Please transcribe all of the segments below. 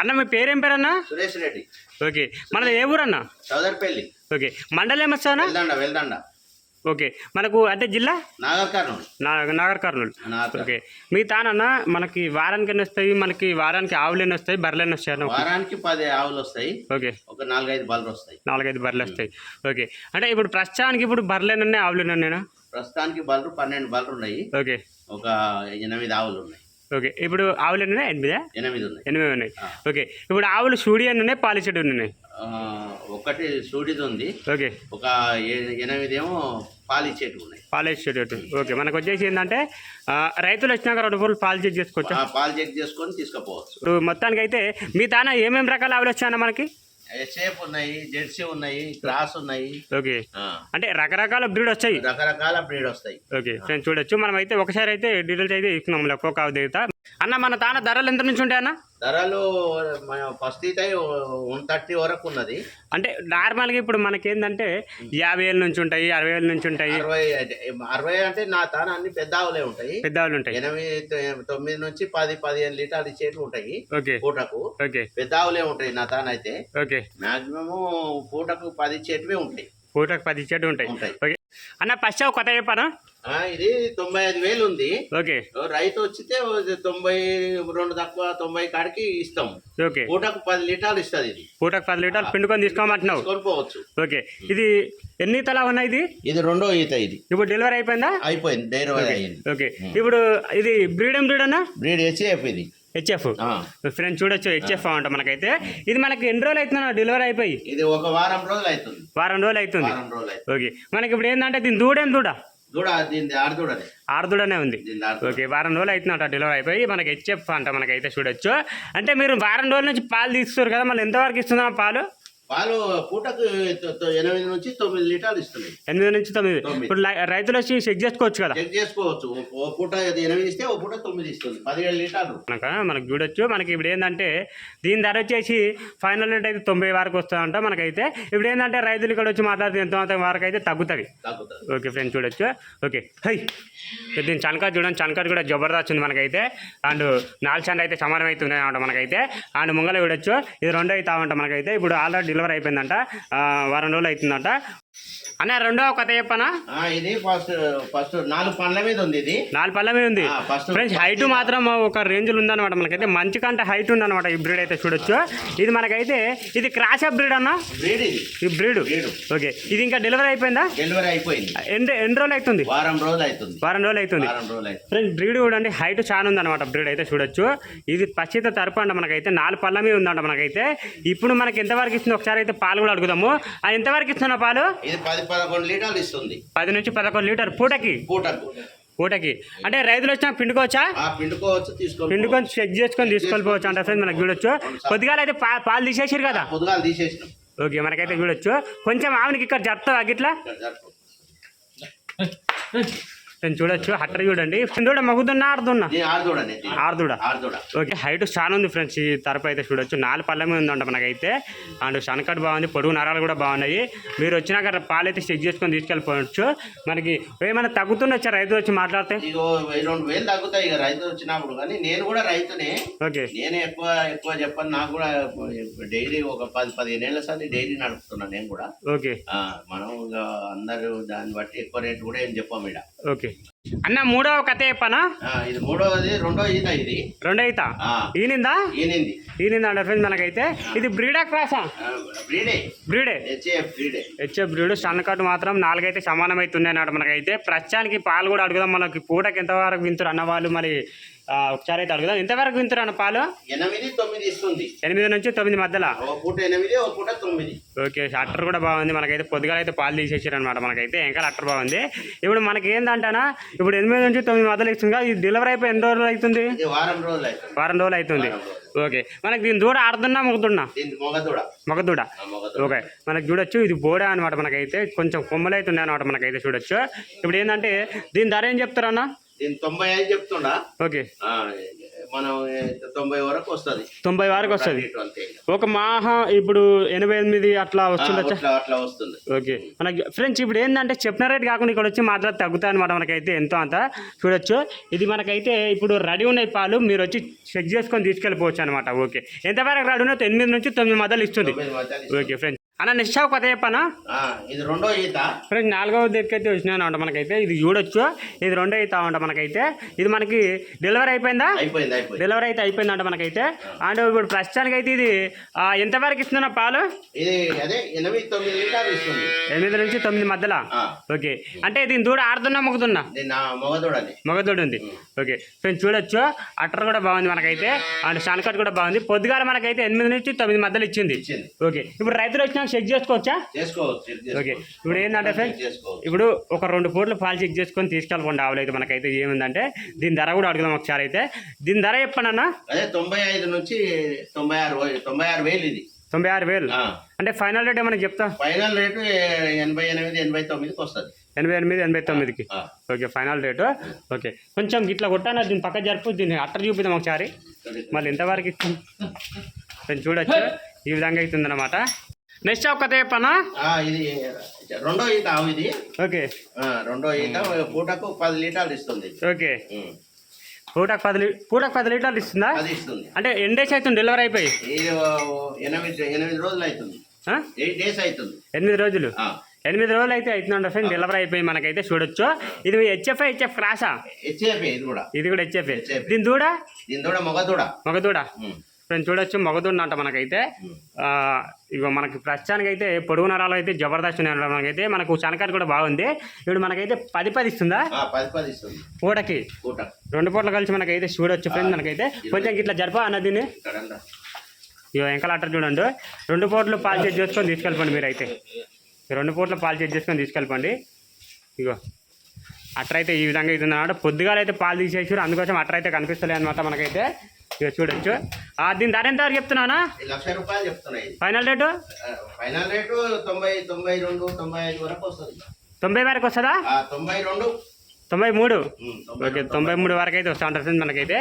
అన్న మీ పేరేం పేరు అన్న సురేష్ రెడ్డి. ఓకే. మనది ఏ ఊరు అన్న చౌదరిపల్లి. ఓకే. మండలం ఏమొస్తానా వెళ్దండ వెళ్దండ ఓకే. మనకు అంటే జిల్లా? నాగర్ కర్నూలు. నాగర్ కర్నూలు. ఓకే. మీ తానన్న మనకి వారానికి ఎన్ని వస్తాయి? మనకి వారానికి ఆవులు ఎన్ని వస్తాయి? బర్రెలు ఎన్ని వస్తాయి అన్న వారానికి పది ఆవులు వస్తాయి. ఓకే. ఒక నాలుగైదు బళ్ళు వస్తాయి. నాలుగైదు బర్రెలు వస్తాయి. ఓకే. అంటే ఇప్పుడు ప్రస్తుతానికి ఇప్పుడు బర్రెలు ఎన్ని ఉన్నాయి? ఆవులు ఎన్ని ఉన్నాయి ప్రస్తుతానికి బళ్ళు పన్నెండు బళ్ళు ఉన్నాయి. ఓకే. ఒక ఎనిమిది ఆవులు ఉన్నాయి. ఓకే. ఇప్పుడు ఆవులు ఎన్ని ఉన్నాయి? ఎనిమిదా? ఎనిమిది ఉన్నాయి. ఎనిమిది ఉన్నాయి. ఓకే. ఇప్పుడు ఆవులు సూడి ఎన్ని ఉన్నాయి ఎన్ని ఉన్నాయి? ఒకటి సూడిది ఉంది. ఓకే. ఒక ఎనిమిది ఏమో పాలిచ్చేటివి ఉన్నాయి. పాలిచెడు ఓకే. మనకు వచ్చేసి ఏంటంటే రైతులు వచ్చినాక రెండు పూలు పాలు చెక్ చేసుకోవచ్చా? పాలు చెక్ చేసుకొని తీసుకుపోవచ్చు. ఇప్పుడు మొత్తానికి అయితే మీ తాన ఏమేమి రకాల ఆవులు వచ్చాయన్న మనకి? ఎస్ఏఫ్ ఉన్నాయి జెర్సీ ఉన్నాయి క్రాస్ ఉన్నాయి. ఓకే అంటే రకరకాల బ్రీడ్ వచ్చాయి రకరకాల బ్రీడ్ వస్తాయి. ఓకే చూడొచ్చు. మనం అయితే ఒకసారి అయితే డీటెయిల్స్ అయితే ఇస్తున్నాం ఒక్కొక్క దిగుతా అన్న మన తాన ధరలు ఎంత నుంచి ఉంటాయి అన్న? ధరలు ఫస్ట్ అయితే వన్ థర్టీ వరకు ఉన్నది. అంటే నార్మల్గా ఇప్పుడు మనకేందంటే యాభై వేల నుంచి ఉంటాయి అరవై వేల నుంచి ఉంటాయి. అరవై అరవై అంటే నా తాన అన్ని పెద్ద ఆవులే ఉంటాయి. పెద్ద ఆవులు ఉంటాయి. ఎనిమిది తొమ్మిది నుంచి పది పదిహేను లీటర్లు ఇచ్చేటివి ఉంటాయి ఓకే. పూటకు. ఓకే. పెద్ద ఆవులే ఉంటాయి నా తాన అయితే ఓకే. మాక్సిమం పూటకు పది ఇచ్చేటివే ఉంటాయి. పూటకు పది ఇచ్చేటి ఉంటాయి. ఉంటాయి. ఓకే. అన్న ఫస్ట్ ఆవు కొత్త చెప్పాను? ఇది తొంభై ఐదు వేలు ఉంది. ఓకే. రైతు వచ్చితే తొంభై రెండు తక్కువ తొంభై కాడికి ఇస్తాం. ఓకే. పూటకు పది లీటర్లు ఇస్తుంది ఇది. పూటకు పది లీటర్లు పిండుకొని తీసుకోమంటున్నావు. కొనుక్కోవచ్చు ఓకే. ఇది ఎన్ని తలా ఉన్నాయి ఇది? ఇది రెండో ఈత ఇది. ఇప్పుడు డెలివరీ అయిపోయిందా? అయిపోయింది డైరీ అయింది. ఓకే. ఇప్పుడు ఇది బ్రీడ్ ఏం బ్రీడ్ అన్న? బ్రీడ్ హెచ్ఎఫ్ ఇది. హెచ్ఎఫ్ ఫ్రెండ్స్ చూడొచ్చు హెచ్ఎఫ్ అంట మనకైతే. ఇది మనకి ఎన్ని రోజులు అవుతుందన్న డెలివరీ అయిపోయి? ఇది ఒక వారం రోజులు అవుతుంది. వారం రోజులు అవుతుంది. అవుతుంది. ఓకే. మనకి ఇప్పుడు ఏంటంటే దీని దూడేం దూడ? ఆరుదూడనే ఉంది. ఓకే వారం రోజులు అవుతుందంట డెలివరీ అయిపోయి మనకి హెచ్ఎఫ్ అంట మనకైతే చూడొచ్చు. అంటే మీరు వారం రోజుల నుంచి పాలు తీస్తారు కదా మళ్ళీ ఎంతవరకు ఇస్తుందా పాలు? పాలు పూటకు ఎనిమిది నుంచి తొమ్మిది లీటర్లు ఇస్తున్నాయి. ఎనిమిది నుంచి తొమ్మిది. తొమ్మిది. ఇప్పుడు రైతులు వచ్చి చెక్ చేసుకోవచ్చు కదా? చెక్ చేసుకోవచ్చు. ఓ- పూట ఎనిమిది ఇస్తే ఓ పూట తొమ్మిది ఇస్తుంది. పదిహేడు లీటర్లు. మనక మనకు చూడొచ్చు. మనకి ఇప్పుడు ఏంటంటే దీని ధర వచ్చేసి ఫైనల్ రేట్ అయితే తొంభై వరకు వస్తుందంట మనకైతే. ఇప్పుడు ఏంటంటే రైతులు ఇక్కడ వచ్చి మాట్లాడితే ఎంత అంత వరకు అయితే తగ్గుతుంది. తగ్గుతుంది. ఓకే ఫ్రెండ్స్ చూడొచ్చు. ఓకే. హై. దీని చనకాట్ చూడండి. చనకాట్ కూడా జబర్దస్త్ ఉంది మనకైతే. అండ్ నాలుగు అయితే సమానం అవుతుంది అనమాట మనకైతే. అండ్ ముంగల చూడొచ్చు. ఇది రెండో అవుతామంట మనకైతే. ఇప్పుడు ఆల్రెడీ డెలివరీ అయిపోయిందంట. ఆ, వారం రోజులు అవుతుందంట. అన్న రెండో కథ చెప్పనా? ఇది ఫస్ట్ ఫస్ట్ నాలుగు పండ్ల మీద ఉంది ఇది. నాలుగు పళ్ళ మీద ఉంది. ఫ్రెండ్స్ హైట్ మాత్రం ఒక రేంజ్లో ఉందన్నమాట మనకైతే. మంచి కంటే హైట్ ఉందన్నమాట ఈ బ్రీడ్ అయితే చూడొచ్చు. ఇది మనకైతే ఇది క్రాష్ అప్ బ్రీడ్ అన్న? బ్రీడ్ ఇది. ఈ బ్రీడ్ ఓకే ఇది ఇంకా డెలివరీ అయిపోయిందా? డెలివరీ అయిపోయింది. ఎన్ని ఎన్ని రోజులు అవుతుంది? వారం రోజులు అవుతుంది. వారం రోజులు అవుతుంది. వారం రోజులు అవుతుంది. ఫ్రెండ్స్ బ్రీడ్ చూడండి హైట్ చాలా ఉందన్నమాట బ్రీడ్ అయితే చూడొచ్చు. ఇది పచ్చిత తరపు అంట మనకైతే నాలుగు పళ్ళ మీద ఉందంట మనకైతే. ఇప్పుడు మనకి ఎంతవరకు ఇస్తుంది? ఒకసారి అయితే పాలు కూడా అడుగుదాము. అది ఎంతవరకు ఇస్తున్న పాలు? ఇది పది పదకొండు లీటర్లు ఇస్తుంది. పది నుంచి పదకొండు లీటర్ పూటకి? పూటకు. పూటకి. అంటే రైతులు వచ్చినా పిండుకోవచ్చా? ఆ పిండుకోవచ్చు తీసుకోవచ్చు పిండుకొని చెక్ చేసుకొని తీసుకెళ్ళిపోవచ్చు అంటే ఫ్రెండ్స్ మనకు చూడొచ్చు. కొద్దిగా అయితే పాలు తీసేసారు కదా? పొద్దుగాలు తీసేసినాం. ఓకే మనకైతే చూడొచ్చు. కొంచెం ఆమెకి ఇక్కడ జరుపుతా గిట్లా? జరుపు. నేను చూడొచ్చు. హట్టర్ చూడండి. దూడ మగుదున్నా దీని. ఆరుదూడ ఓకే హైట్ చాలా ఉంది ఫ్రెండ్స్ ఈ తరపు అయితే చూడొచ్చు. నాలుగు పళ్ళ మీద ఉందంట మనకైతే. అండ్ శనకట్ బాగుంది పొడుగు నరాలు కూడా బాగున్నాయి. మీరు వచ్చినాక పాలు అయితే చెక్ చేసుకొని తీసుకెళ్ళిపోవచ్చు. మనకి ఏమైనా తగ్గుతుండొచ్చా రైతు వచ్చి మాట్లాడితే? రెండు వేలు తగ్గుతాయి ఇక రైతు వచ్చినప్పుడు. కానీ నేను కూడా రైతునే. ఓకే. నేనే ఎక్కువ ఎక్కువ చెప్పను. నాకు కూడా డైలీ ఒక పది పదిహేను ఏళ్ళ సార్లు డైలీ నడుపుతున్నాను నేను కూడా. ఓకే. మనం అందరూ దాన్ని బట్టి ఎక్కువ రేటు కూడా ఏం చెప్పాము ఇక్కడ ఓకే. అన్న మూడవ కథ చెప్పనా? ఇది మూడవది రెండో ఈత ఇది. రెండో ఆ, ఈనిందా? ఈనింది. ఈనిందా మనకైతే? ఇది బ్రీడా క్రాసా? బ్రీడే. బ్రీడే? హెచ్ఏఎఫ్ బ్రీడే. బ్రీడ్ సన్నకట్టు మాత్రం నాలుగైతే సమానం అవుతుంది అన్నమాట మనకైతే. ప్రస్తుతానికి పాలు కూడా అడుగుదాం మనకి పూటకి ఎంతవరకు వింటారు అన్న వాళ్ళు మరి. ఒకసారి అయితే అడుగుదాం. ఎంతవరకు వింటారు అన్న పాలు? ఎనిమిది తొమ్మిది ఇస్తుంది. ఎనిమిది నుంచి తొమ్మిది మధ్యలో? ఒక పూట ఎనిమిది ఒక పూట తొమ్మిది. ఓకే అట్టర్ కూడా బాగుంది. మనకైతే పొద్దుగా అయితే పాలు తీసేసారు అనమాట మనకైతే. ఇంకా అట్టర్ బాగుంది. ఇప్పుడు మనకి ఏంటంటనా ఇప్పుడు ఎనిమిది నుంచి తొమ్మిది మధ్యలో ఇస్తుంది ఇది డెలివరీ అయిపోయి ఎన్ని రోజులు అవుతుంది? వారం రోజులు వారం రోజులు అవుతుంది. ఓకే. మనకి దీని దూడ ఆడుతున్నా ఆ, మొగదూడ. ఓకే. మనకు చూడొచ్చు ఇది బోడ అనమాట మనకైతే. కొంచెం కొమ్మలు అయితే ఉన్నాయి అనమాట మనకైతే చూడొచ్చు. ఇప్పుడు ఏంటంటే దీని ధర ఏం చెప్తారన్నా? తొంభై ఐదు చెప్తుండా? ఓకే. మనం తొంభై వరకు వస్తుంది. తొంభై వరకు వస్తుంది. ఒక మాహ ఇప్పుడు ఎనభై ఎనిమిది అట్లా వస్తుంది? ఓకే. మనకి ఫ్రెండ్స్ ఇప్పుడు ఏంటంటే చెప్పిన రేట్ కాకుండా ఇక్కడ వచ్చి మాట్లాడి తగ్గుతాయి అనమాట మనకైతే ఎంతో అంత. చూడొచ్చు. ఇది మనకైతే ఇప్పుడు రెడీ ఉన్నాయి పాలు. మీరు వచ్చి చెక్ చేసుకొని తీసుకెళ్ళిపోవచ్చు అనమాట ఓకే. ఎంతవరకు రెడీ ఉన్నో ఎనిమిది నుంచి తొమ్మిది మధ్యలో ఇస్తుంది. Okay friends. అన్న షాప్ కథ చెప్పానా? ఇది రెండో ఈత. ఫ్రెండ్స్ నాలుగవ దగ్గరికి అయితే వచ్చినాను అంట మనకైతే. ఇది చూడొచ్చు. ఇది రెండో అవుతా ఉంట మనకైతే. ఇది మనకి డెలివరీ అయిపోయిందా? అయిపోయింది అయిపోయింది. డెలివరీ అయితే అయిపోయిందంట మనకైతే. అండ్ ఇప్పుడు ప్రస్తుతానికి అయితే ఇది ఎంతవరకు ఇస్తున్నా పాలు? ఇది అదే ఎనిమిది తొమ్మిది లీటర్లు ఇస్తుంది. ఎనిమిది నుంచి తొమ్మిది మధ్యలో? ఓకే. అంటే దీని దూడ ఆడుతున్నా మొక్కుతున్నా ఇది నా మొగదూడని మగదోడు ఉంది. ఓకే. ఫ్రెండ్స్ చూడొచ్చు. అట్టర్ కూడా బాగుంది మనకైతే. అండ్ షాన్కట్ కూడా బాగుంది. పొద్దుగాల మనకైతే ఎనిమిది నుంచి తొమ్మిది మధ్యలో ఇచ్చింది. ఓకే. ఇప్పుడు రైతులు చెక్ చేసుకోవచ్చా? ఓకే. ఇప్పుడు ఏంటంటే చేసుకోవచ్చు. ఇప్పుడు ఒక రెండు పూట్ల పాలు చెక్ చేసుకొని తీసుకెళ్ళకుండా ఆవులు అయితే మనకైతే ఏముందంటే దీని ధర కూడా అడుగుదాం ఒకసారి అయితే. దీని ధర చెప్పండి అన్న అదే తొంభై ఐదు నుంచి తొంభై ఆరు తొంభై ఆరు వేలు ఇది. తొంభై ఆరు వేలు? అంటే ఫైనల్ రేట్ ఏమైనా చెప్తా? ఫైనల్ రేటు ఎనభై ఎనిమిది ఎనభై తొమ్మిదికి వస్తుంది. ఎనభై ఎనిమిది ఎనభై తొమ్మిదికి? Okay final rate. ఓకే. కొంచెం ఇట్లా కొట్టాను దీని పక్క జరుపు దీన్ని అట్టర్ చూపిద్దాం ఒకసారి. మళ్ళీ ఎంతవరకు ఇస్తుంది కొంచెం చూడొచ్చు. ఈ విధంగా అవుతుందన్నమాట. నెక్స్ట్ ఒక కథ చెప్పనా? ఇది రెండో ఈత ఆవు ఇది. ఓకే. రెండో ఈత పూటకు పది లీటర్లు ఇస్తుంది. ఓకే. పూటకు పది పూటకు పది లీటర్లు ఇస్తుందా? అది ఇస్తుంది. అంటే ఎన్ని డేస్ అవుతుంది డెలివరీ అయిపోయి? ఎనిమిది ఎనిమిది రోజులు అవుతుంది? ఎయిట్ డేస్ అవుతుంది. ఎనిమిది రోజులు? ఎనిమిది రోజులు అయితే అవుతుందంట ఫ్రెండ్ డెలివరీ అయిపోయి మనకైతే చూడొచ్చు. ఇది హెచ్ఎఫ్ హెచ్ఎఫ్ క్రాసా? హెచ్ఏపి ఇది కూడా. ఇది కూడా హెచ్ఎఫ్. దీని దూడ? దీని కూడా మగదూడ. మగదూడ. ఉమ్, ఫ్రెండ్ చూడొచ్చు మగదూడ అంట మనకైతే ఇగో మనకి ప్రస్తుతానికి అయితే పొడుగు నరాలు అయితే జబర్దస్త్ మనకైతే. మనకు చనకారు కూడా బాగుంది. ఇప్పుడు మనకైతే పది పది ఇస్తుందా? పూటకి? పూట. రెండు పూటలు కలిసి మనకైతే చూడొచ్చు ఫ్రెండ్ మనకైతే. కొంచెం ఇట్లా జరపా ఇగో వెంకల అట్టర్ చూడండి. రెండు పూటలు పాలు చెక్ చేసుకొని తీసుకెళ్ళిపోండి మీరు అయితే రెండు పూటలు పాలు చెక్ చేసుకొని తీసుకెళ్ళిపోండి. ఇగో అట్టర్ అయితే ఈ విధంగా ఇది అన్నమాట పొద్దుగాల అయితే పాలు తీసేసారు అందుకోసం అట్టర్ అయితే కనిపిస్తలే అనమాట మనకైతే. ఇక చూడొచ్చు ఆ, దీని ధర ఎంత వరకు చెప్తున్నానా లక్ష రూపాయలు చెప్తున్నాయి. Final rate? ఫైనల్ రేటు తొంభై తొంభై రెండు తొంభై ఐదు వరకు వస్తుంది. తొంభై వరకు వస్తుందా? తొంభై రెండు. తొంభై మూడు? ఓకే తొంభై మూడు వరకు అయితే వస్తూ ఉంటుంది మనకైతే.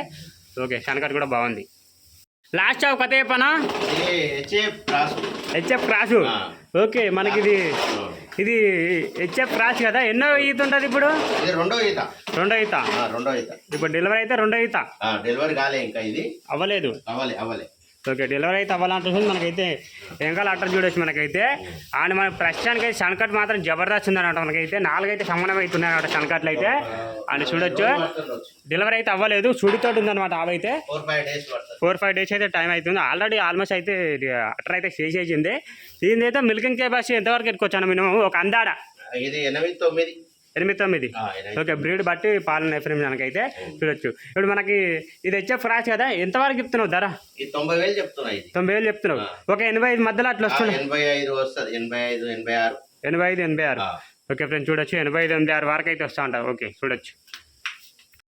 ఓకే శనకట్ కూడా బాగుంది. లాస్ట్ చావు కథ చెప్పనా? HF cross. ఓకే మనకి ఇది ఇది హెచ్ఎఫ్ క్రాస్ కదా. ఎన్నో ఈత ఉంటుంది ఇప్పుడు? రెండో ఈత. రెండో ఈత. రెండో ఈత. ఇప్పుడు డెలివరీ అయితే రెండో ఈత. డెలివరీ కాలే ఇంకా ఇది. అవ్వలేదు. అవ్వలే అవ్వలే. ఓకే డెలివరీ అయితే అవ్వాలంటుంది మనకైతే వెంకాల అట్టర్ చూడొచ్చు మనకైతే. అండ్ మన ప్రస్తుతానికి అయితే సన్కట్ మాత్రం జబర్దస్త్ ఉందన్నమాట మనకైతే. నాలుగైతే సమానం అవుతున్నాయి అన్నమాట సన్కట్లు అయితే. అండ్ చూడొచ్చు. డెలివరీ అయితే అవ్వలేదు. సుడితోటి ఉందన్నమాట అవైతే ఫోర్ ఫైవ్ డేస్ పడుతుంది. ఫోర్ ఫైవ్ డేస్ అయితే టైం అవుతుంది. ఆల్రెడీ ఆల్మోస్ట్ అయితే ఇది అట్టర్ అయితే చేసేసింది. దీని అయితే మిల్కింగ్ కెపాసిటీ ఎంతవరకు ఎట్టుకోవచ్చాను మినిమం? ఒక అందాడ? ఇది ఎనిమిది తొమ్మిది. ఎనిమిది తొమ్మిది. ఓకే బ్రీడ్ బట్టి పాలన ఎఫ్ఎం మనకైతే చూడొచ్చు. ఇప్పుడు మనకి ఇది వచ్చే ఫ్రాచ్ కదా ఎంతవరకు చెప్తున్నావు ధర? తొంభై వేలు చెప్తున్నాయి తొంభై వేలు చెప్తున్నావు. ఒక ఎనభై ఐదు మధ్యలో అట్లా వస్తుంది. ఎనభై ఐదు వస్తుంది ఎనభై ఐదు ఎనభై ఆరు. ఎనభై ఐదు ఎనభై ఆరు. ఓకే ఫ్రెండ్స్ చూడొచ్చు ఎనభై ఐదు ఎనభై ఆరు వరకు అయితే వస్తూ ఉంటారు ఓకే చూడొచ్చు.